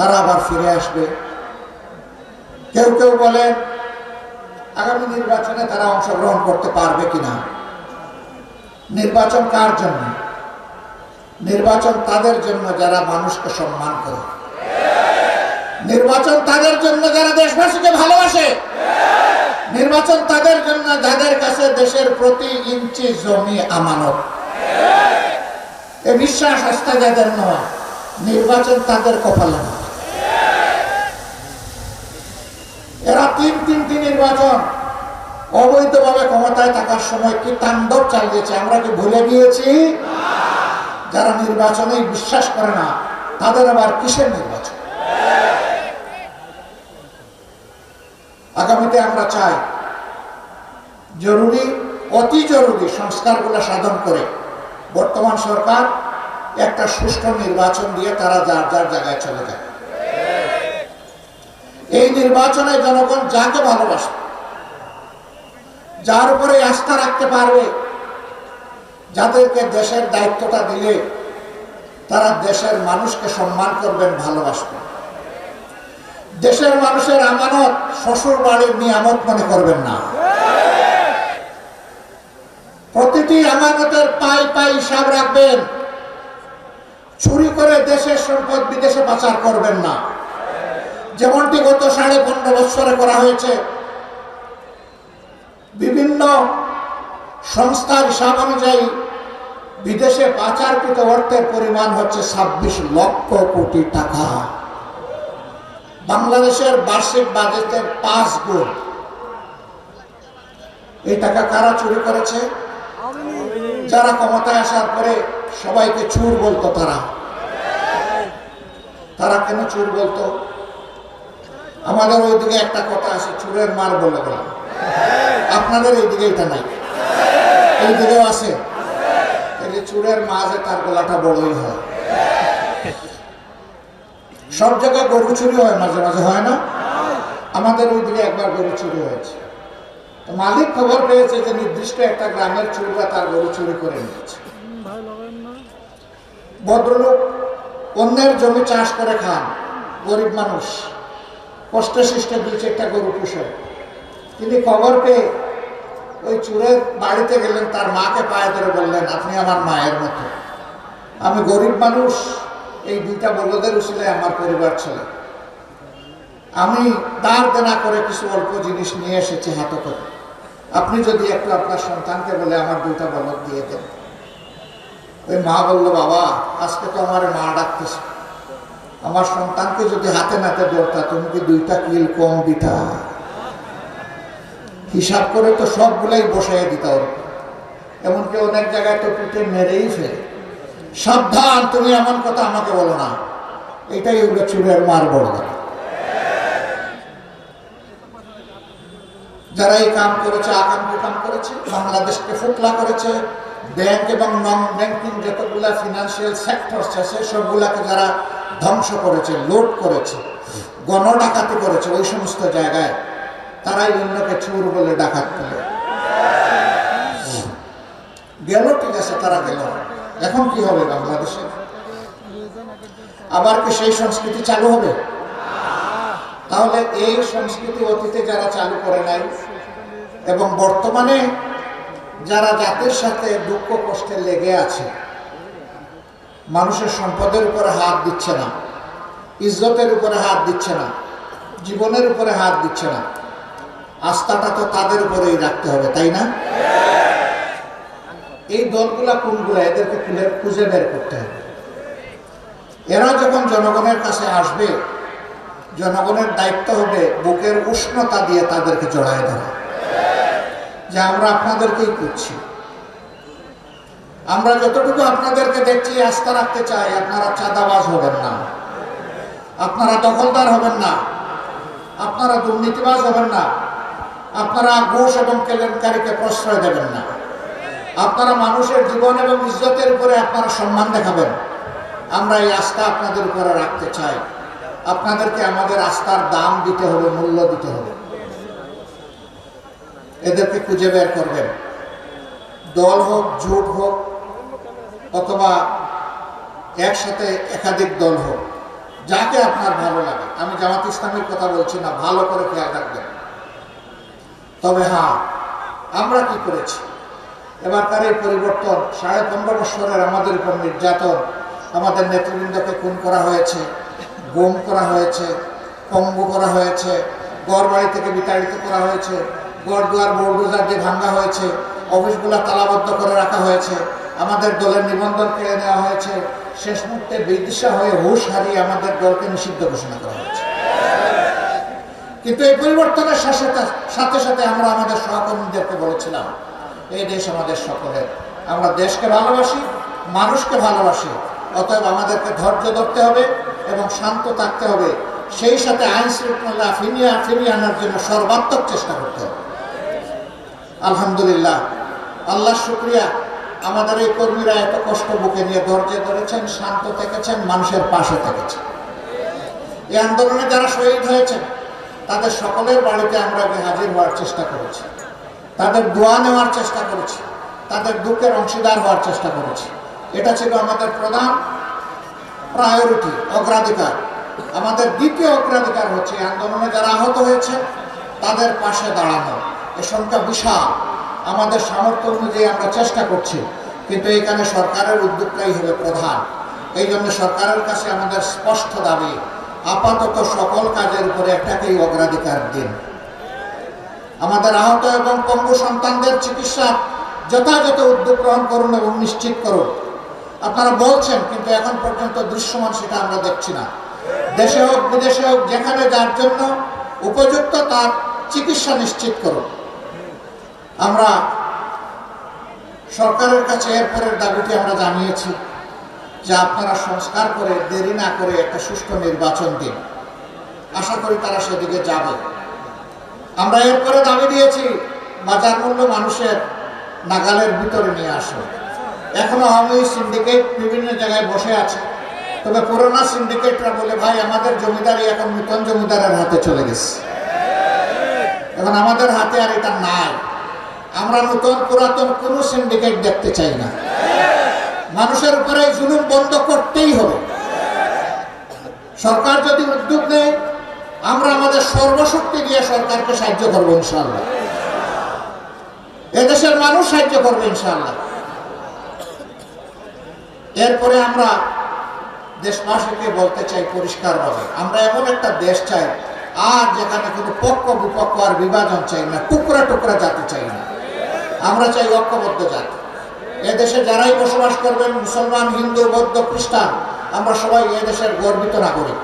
তারা আবার ফিরে আসবে। কেউ কেউ বলেন আগামী নির্বাচনে তারা অংশগ্রহণ করতে পারবে কিনা? নির্বাচন কার জন্য? নির্বাচন তাদের জন্য যারা মানুষকে সম্মান করে। নির্বাচন তাদের জন্য যারা দেশবাসীকে ভালোবাসে। নির্বাচন তাদের জন্য যাদের কাছে দেশের প্রতি ইঞ্চি জমি আমানত। এ বিশ্বাস আস্থা যাদের নয়, নির্বাচন তাদের কপালে না এরা তিন তিনটি নির্বাচন। অবৈধভাবে ক্ষমতায় থাকার সময় কি তাণ্ডব চালিয়েছে? আমরা কি ভুলে গিয়েছি? যারা নির্বাচনে বিশ্বাস করে না, তাদের আবার কিসের নির্বাচন? আগামীতে আমরা চাই জরুরি, অতি জরুরি সংস্কারগুলো সাধন করে বর্তমান সরকার একটা সুষ্ঠু নির্বাচন দিয়ে তারা যার যার জায়গায় চলে যায়। এই নির্বাচনে জনগণ যাকে ভালোবাসে, যার উপরে আস্থা রাখতে পারবে, যাদেরকে দেশের দায়িত্বটা দিলে তারা দেশের মানুষকে সম্মান করবেন, ভালোবাসবেন। দেশের মানুষের আমানত শ্বশুর বাড়ির নিয়ামত মনে করবেন না। প্রতিটি আমানতের পাই পাই হিসাব রাখবেন। চুরি করে দেশের সম্পদ বিদেশে পাচার করবেন না। যেমনটি গত সাড়ে পনেরো বছরে করা হয়েছে, বিভিন্ন সংস্থার হিসাব অনুযায়ী বিদেশে পাচারকৃত অর্থের পরিমাণ হচ্ছে ছাব্বিশ লক্ষ কোটি টাকা। বাংলাদেশের বার্ষিক বাজেটের পাঁচ গুণ। এই টাকা কারা চুরি করেছে? যারা ক্ষমতায় আসার পরে সবাইকে চুর বলতো তারা। তারা কেন চুর বলতো? আমাদের ওইদিকে একটা কথা আছে চুরের মার বলে বলা। আপনাদের এইদিকে এটা নাই। এই দিকেও আছে। এই যে চুরের মাঝে তার গলাটা বড়ই হয়। সব জায়গায় গরু চুরি হয়, মাঝে মাঝে হয় না? আমাদের ওইদিকে একবার গরু চুরি হয়েছে। তো মালিক খবর পেয়েছে যে নির্দিষ্ট একটা গ্রামের চুররা তার গরু চুরি করে নিয়েছে। ভদ্রলোক অন্যের জমি চাষ করে খান, গরিব মানুষ। কষ্টে সৃষ্টে দুই চারটা গরু পুষে। তিনি খবর পেয়ে ওই চুরের বাড়িতে গেলেন, তার মাকে পায়ে ধরে বললেন, আপনি আমার মায়ের মতো। আমি গরিব মানুষ। এই দুইটা বলদের উচিলে আমার পরিবার ছেলে। আমি দাঁড় দেনা করে কিছু অল্প জিনিস নিয়ে এসেছি হাতে করে। আপনি যদি একটু আপনার সন্তানকে বলে আমার দুইটা বলদ দিয়ে দেন। ওই মা বলল, বাবা, আজকে তো আমার মা ডাকতেছে। আমার সন্তানকে যদি হাতে নাতে ধরতা তুমি কি দুইটা কিল কম দিতা? হিসাব করে তো সবগুলাই বসাই দিতা ওর এমনকি অনেক জায়গায় তো পিঠে মেরেই ফেলে। সাবধান, তুমি এমন কথা আমাকে বলো না। এটাই হলো চুরের মার বড় যারা এই কাম করেছে আকাঙ্ক্ষী কাম করেছে, বাংলাদেশকে ফুকলা করেছে, ব্যাংক এবং নন ব্যাংকিং যতগুলা ফিনান্সিয়াল সেক্টর আছে, সবগুলাকে যারা ধ্বংস করেছে, লুট করেছে গণ ডাকাতি করেছে ওই সমস্ত জায়গায়। তারাই অন্যকে চুর বলে ডাকাত বলে গেল, ঠিক আছে, তারা গেল। এখন কি হবে বাংলাদেশে? আবার কি সেই সংস্কৃতি চালু হবে? তাহলে এই সংস্কৃতি অতীতে যারা চালু করে নাই এবং বর্তমানে যারা জাতির সাথে দুঃখ কষ্টে লেগে আছে মানুষের সম্পদের উপরে হাত দিচ্ছে না, ইজ্জতের উপরে হাত দিচ্ছে না, জীবনের উপরে হাত দিচ্ছে না। আস্থাটা তো তাদের উপরেই রাখতে হবে, তাই না? এই দলগুলা কোনগুলা? এদেরকে খুলে, খুঁজে বের করতে হবে। এরা যখন জনগণের কাছে আসবে, জনগণের দায়িত্ব হবে বুকের উষ্ণতা দিয়ে তাদেরকে জড়ায় ধরা। যে আমরা আপনাদেরকেই করছি আমরা যতটুকু আপনাদেরকে দেখছি, আস্থা রাখতে চাই, আপনারা চাঁদাবাজ হবেন না। আপনারা দখলদার হবেন না। আপনারা দুর্নীতিবাজ হবেন না। আপনারা ঘুষ এবং কেলেঙ্কারিকে প্রশ্রয় দেবেন না। আপনারা মানুষের জীবন এবং ইজ্জতের উপরে আপনারা সম্মান দেখাবেন। আমরা এই আস্থা আপনাদের উপরে রাখতে চাই। আপনাদেরকে আমাদের আস্থার দাম দিতে হবে, মূল্য দিতে হবে। এদেরকে খুঁজে বের করবেন। দল হোক, জোট হোক অথবা একসাথে একাধিক দল হোক, যাকে আপনার ভালো লাগে। আমি জামাত ইসলামের কথা বলছি না, ভালো করে খেয়াল রাখবেন। তবে হ্যাঁ আমরা কি করেছি? এবারকার এই পরিবর্তন, সাড়ে পনেরো বছরের আমাদের উপর নির্যাতন, আমাদের নেতৃবৃন্দকে খুন করা হয়েছে, গুম করা হয়েছে, পঙ্গু করা হয়েছে গড় বাড়ি থেকে বিতাড়িত করা হয়েছে গড় দুয়ার বোর্ডোজার দিয়ে ভাঙ্গা হয়েছে, অফিসগুলো তালাবদ্ধ করে রাখা হয়েছে আমাদের দলের নিবন্ধন কেড়ে নেওয়া হয়েছে। শেষ মুহূর্তে বিদিশা হয়ে হুশ হারিয়ে আমাদের দলকে নিষিদ্ধ ঘোষণা করা হয়েছে। কিন্তু এই পরিবর্তনের সাথে সাথে আমরা আমাদের সহকর্মীদেরকে বলেছিলাম, এই দেশ আমাদের সকলের। আমরা দেশকে ভালোবাসি, মানুষকে ভালোবাসি। অতএব আমাদেরকে ধৈর্য ধরতে হবে এবং শান্ত থাকতে হবে। সেই সাথে আইন শৃঙ্খলা ফিরিয়ে ফিরিয়ে আনার জন্য সর্বাত্মক চেষ্টা করতে হবে। আলহামদুলিল্লাহ। আল্লাহ শুক্রিয়া। আমাদের এই কর্মীরা এত কষ্ট বুকে নিয়ে ধৈর্য ধরেছেন, শান্ত থেকেছেন, মানুষের পাশে থেকেছেন। এই আন্দোলনে যারা শহীদ হয়েছেন, তাদের সকলের বাড়িতে আমরা হাজির হওয়ার চেষ্টা করেছি। তাদের দোয়া নেওয়ার চেষ্টা করেছি। তাদের দুঃখের অংশীদার হওয়ার চেষ্টা করেছি। এটা ছিল আমাদের প্রধান প্রায়োরিটি অগ্রাধিকার। আমাদের দ্বিতীয় অগ্রাধিকার হচ্ছে আন্দোলনে যারা আহত হয়েছে তাদের পাশে দাঁড়ানো। এ সংখ্যা বিশাল। আমাদের সামর্থ্য অনুযায়ী আমরা চেষ্টা করছি। কিন্তু এখানে সরকারের উদ্যোগটাই হবে প্রধান। এই জন্য সরকারের কাছে আমাদের স্পষ্ট দাবি, আপাতত সকল কাজের উপরে একটাকেই অগ্রাধিকার দিন। আমাদের আহত এবং পঙ্গু সন্তানদের চিকিৎসা যথাযথ উদ্যোগ গ্রহণ করুন এবং নিশ্চিত করুন। আপনারা বলছেন, কিন্তু এখন পর্যন্ত দৃশ্যমান সেটা আমরা দেখছি না। দেশে হোক, বিদেশে হোক, যেখানে যার জন্য উপযুক্ত তার চিকিৎসা নিশ্চিত করুন। আমরা সরকারের কাছে এরপরের দাবিটি আমরা জানিয়েছি যে আপনারা সংস্কার করে, দেরি না করে একটা সুষ্ঠু নির্বাচন দিন। আশা করি তারা সেদিকে যাবে। আমরা এরপরে দাবি দিয়েছি, বাজার মূল্য মানুষের নাগালের ভিতরে নিয়ে আসো। এখনও আমি সিন্ডিকেট বিভিন্ন জায়গায় বসে আছে। তবে পুরোনো সিন্ডিকেটরা বলে, ভাই, আমাদের জমিদারি এখন নূতন জমিদারের হাতে চলে গেছে। এখন আমাদের হাতে আর এটা নাই। আমরা নতুন পুরাতন কোনো সিন্ডিকেট দেখতে চাই না। মানুষের উপরে জুলুম বন্ধ করতেই হবে। সরকার যদি উদ্যোগ নেয়, আমরা আমাদের সর্বশক্তি দিয়ে সরকারকে সাহায্য করব ইনশাল্লাহ এদেশের মানুষ সাহায্য করবে ইনশাল্লাহ এরপরে আমরা দেশবাসীকে বলতে চাই পরিষ্কারভাবে, আমরা এমন একটা দেশ চাই, আর যেখানে কোনো পক্ষ বিপক্ষ আর বিভাজন চাই না টুকরা টুকরা জাতি চাই না। আমরা চাই ঐক্যবদ্ধ জাতি। এদেশে যারাই বসবাস করবেন, মুসলমান, হিন্দু, বৌদ্ধ, খ্রিস্টান, আমরা সবাই এদেশের গর্বিত নাগরিক।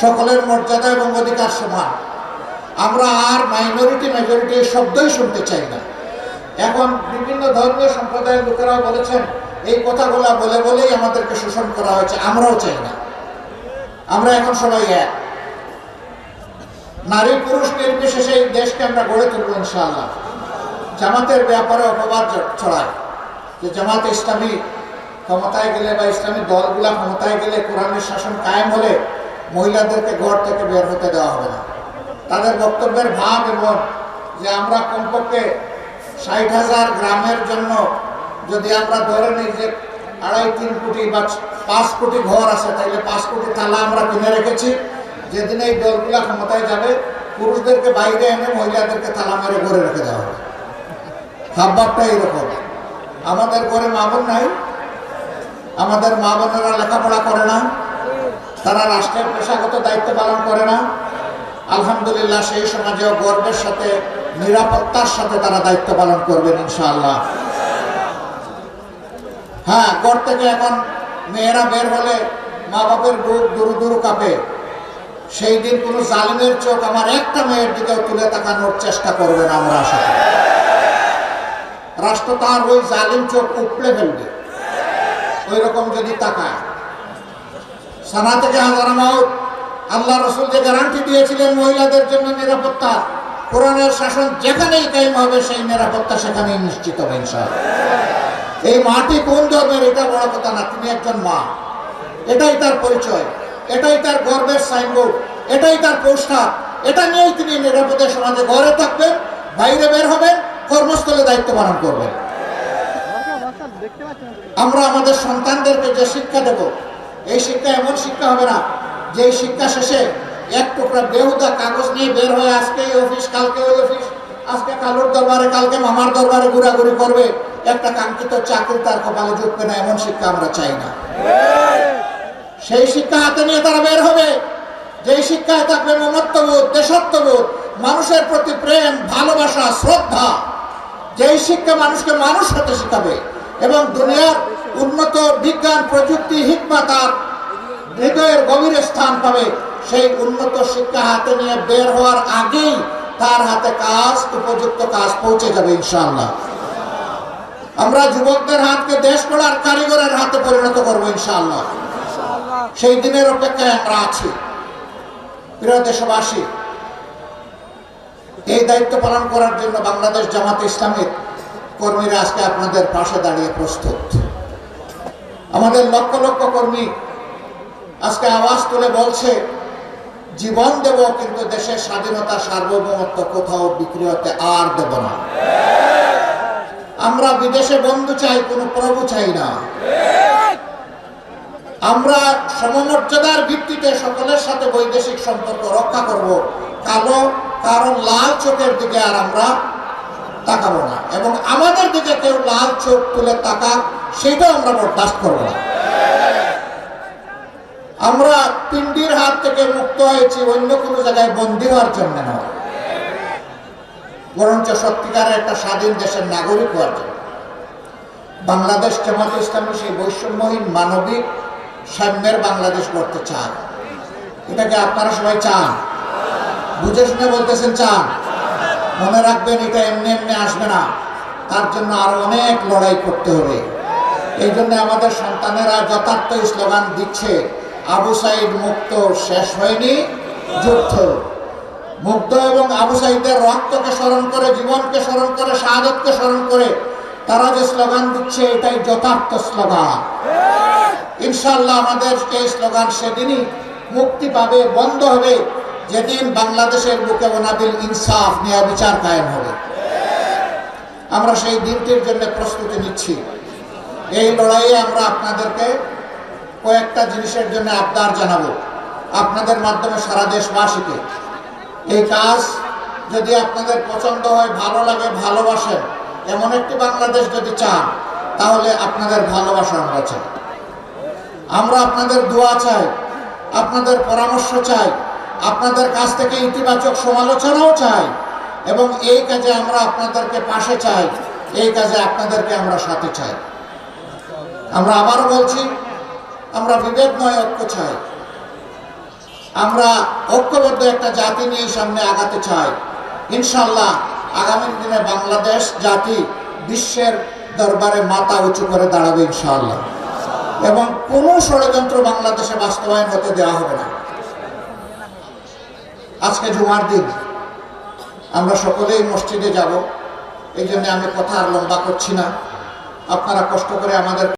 সকলের মর্যাদা এবং অধিকার সমান। আমরা আর মাইনরিটি মেজরিটি শব্দই শুনতে চাই না। এখন বিভিন্ন ধর্মীয় সম্প্রদায়ের লোকেরাও বলেছেন, এই কথাগুলো বলে বলেই আমাদেরকে শোষণ করা হয়েছে, আমরাও চাই না। আমরা এখন সবাই এক। নারী পুরুষ নির্বিশেষে এই দেশকে আমরা গড়ে তুলব ইনশাআল্লাহ। জামাতের ব্যাপারে অপবাদ ছড়ায়। যে জামাত ইসলামী ক্ষমতায় গেলে বা ইসলামী দলগুলা ক্ষমতায় গেলে কোরআনের শাসন কায়েম হলে মহিলাদেরকে ঘর থেকে বের হতে দেওয়া হবে না। তাদের বক্তব্যের ভাব এবং যে আমরা কমপক্ষে ষাট হাজার গ্রামের জন্য যদি আমরা ধরে নিই যে আড়াই, তিন কোটি বা পাঁচ কোটি ঘর আছে, তাইলে পাঁচ কোটি তালা আমরা কিনে রেখেছি। যেদিন এই দলগুলা ক্ষমতায় যাবে, পুরুষদেরকে বাইরে এনে মহিলাদেরকে তালা মেরে ঘরে রেখে দেওয়া হবে। ভাবভাবটা এইরকম আমাদের ঘরে মা বোন নাই। আমাদের মা বোনেরা লেখাপড়া করে না। তারা রাষ্ট্রের পেশাগত দায়িত্ব পালন করে না। আলহামদুলিল্লাহ সেই সমাজেও গর্বের সাথে, নিরাপত্তার সাথে তারা দায়িত্ব পালন করবেন ইনশাআল্লাহ। হ্যাঁ ঘর থেকে এখন মেয়েরা বের হলে মা বাপের বুক দুরু দুরু কাঁপে। সেই দিন কোনো জালিমের চোখ আমার একটা মেয়ের দিকেও তুলে তাকানোর চেষ্টা করবেন আমরা আশা করি। রাষ্ট্র তার ওই জালিম চোখ উপড়ে ফেলবে। ওই রকম যদি তাকায়। সানা থেকে হাজার আল্লাহ রসুল যে গ্যারান্টি দিয়েছিলেন মহিলাদের জন্য নিরাপত্তা, কোরআনের শাসন যেখানেই কায়েম হবে, সেই নিরাপত্তা সেখানেই নিশ্চিত হবে, ইনশাআল্লাহ। এই মাটি কোন ধর্মের? এটা বড় কথা না, তিনি একজন মা। এটাই তার পরিচয়, এটাই তার গর্বের সাইনবোর্ড এটাই তার পোস্টার এটা নিয়েই তিনি নিরাপদে সমাজে ঘরে থাকবেন, বাইরে বের হবেন কর্মস্থলে দায়িত্ব পালন করবেন। আমরা আমাদের সন্তানদেরকে যে শিক্ষা দেব, এই শিক্ষা এমন শিক্ষা হবে না যেই শিক্ষা শেষে এক টুকরা বেহুদা কাগজ নিয়ে বের হয়ে আজকে এই অফিস, কালকে ওই অফিস, আজকে কালুর দরবারে, কালকে মামার দরবারে ঘোরাঘুরি করবে, একটা কাঙ্ক্ষিত চাকরি তার কপালে জুটবে না, এমন শিক্ষা আমরা চাই না। সেই শিক্ষা হাতে নিয়ে তারা বের হবে। যেই শিক্ষায় থাকবে মমত্ববোধ, দেশত্ববোধ, মানুষের প্রতি প্রেম, ভালোবাসা, শ্রদ্ধা। যেই শিক্ষা মানুষকে মানুষ হতে শিখাবে এবং দুনিয়ার উন্নত বিজ্ঞান, প্রযুক্তি হিকমা তার হৃদয়ের গভীরে স্থান পাবে, সেই উন্নত শিক্ষা হাতে নিয়ে বের হওয়ার আগেই তার হাতে কাজ, উপযুক্ত কাজ পৌঁছে যাবে ইনশাআল্লাহ। আমরা যুবকদের হাতকে দেশ গড়ার কারিগরের হাতে পরিণত করব ইনশাআল্লাহ। সেই দিনের অপেক্ষায় আমরা আছি। প্রিয় দেশবাসী এই দায়িত্ব পালন করার জন্য বাংলাদেশ জামাত ইসলামের কর্মীরা আজকে আপনাদের পাশে দাঁড়িয়ে প্রস্তুত। আমাদের লক্ষ লক্ষ কর্মী আজকে আওয়াজ তুলে বলছে, জীবন দেব কিন্তু দেশের স্বাধীনতা, সার্বভৌমত্ব কোথাও বিক্রি হতে আর দেব না। আমরা বিদেশে বন্ধু চাই, কোনো প্রভু চাই না। আমরা সমমর্যাদার ভিত্তিতে সকলের সাথে বৈদেশিক সম্পর্ক রক্ষা করব। কালো কারণ লাল চোখের দিকে আর আমরা তাকাবো না। এবং আমাদের দিকে কেউ লাল চোখ তুলে তাকাক, সেটাও আমরা বরদাস্ত করব না। আমরা পিন্ডির হাত থেকে মুক্ত হয়েছি, অন্য কোনো জায়গায় বন্দী হওয়ার জন্য নয় বরঞ্চ সত্যিকারের একটা স্বাধীন দেশের নাগরিক হওয়ার জন্য। বাংলাদেশ জামাত ইসলামী সেই বৈষম্যহীন মানবিক সাম্যের বাংলাদেশ করতে চান এটাকে আপনারা সবাই চান। বুঝে শুনে বলতেছেন চান মনে রাখবেন, এটা এমনি এমনি আসবে না। তার জন্য আরও অনেক লড়াই করতে হবে। এই জন্য আমাদের সন্তানেরা যথার্থ স্লোগান দিচ্ছে, আবু সাইদ মুক্ত শেষ হয়নি, যুদ্ধ। মুগ্ধ এবং আবু সাইদের রক্তকে স্মরণ করে, জীবনকে স্মরণ করে, শাহাদতকে স্মরণ করে তারা যে স্লোগান দিচ্ছে, এটাই যথার্থ স্লোগান। ইনশাল্লাহ আমাদের এই স্লোগান সেদিনই মুক্তি পাবে, বন্ধ হবে। যেদিন বাংলাদেশের বুকে ওনাবিল ইনসাফ নিয়ে বিচার কায়েম হবে, আমরা সেই দিনটির জন্য প্রস্তুতি নিচ্ছি। এই লড়াইয়ে আমরা আপনাদেরকে কয়েকটা জিনিসের জন্য আবদার জানাব। আপনাদের মাধ্যমে সারা দেশবাসীকে। এই কাজ যদি আপনাদের পছন্দ হয়, ভালো লাগে, ভালোবাসেন, এমন একটি বাংলাদেশ যদি চান, তাহলে আপনাদের ভালোবাসা আমরা চাই। আমরা আপনাদের দোয়া চাই, আপনাদের পরামর্শ চাই আপনাদের কাছ থেকে ইতিবাচক সমালোচনাও চাই এবং এই কাজে আমরা আপনাদেরকে পাশে চাই, এই কাজে আপনাদেরকে আমরা সাথে চাই। আমরা আবার বলছি, আমরা বিভেদ নয়, ঐক্য চাই। আমরা ঐক্যবদ্ধ একটা জাতি নিয়ে সামনে আগাতে চাই। ইনশাল্লাহ আগামী দিনে বাংলাদেশ জাতি বিশ্বের দরবারে মাথা উঁচু করে দাঁড়াবে ইনশাআল্লাহ। এবং কোনো ষড়যন্ত্র বাংলাদেশে বাস্তবায়ন হতে দেওয়া হবে না। আজকে জুমার দিন। আমরা সকলেই মসজিদে যাব। এই জন্য আমি কথা আর লম্বা করছি না। আপনারা কষ্ট করে আমাদের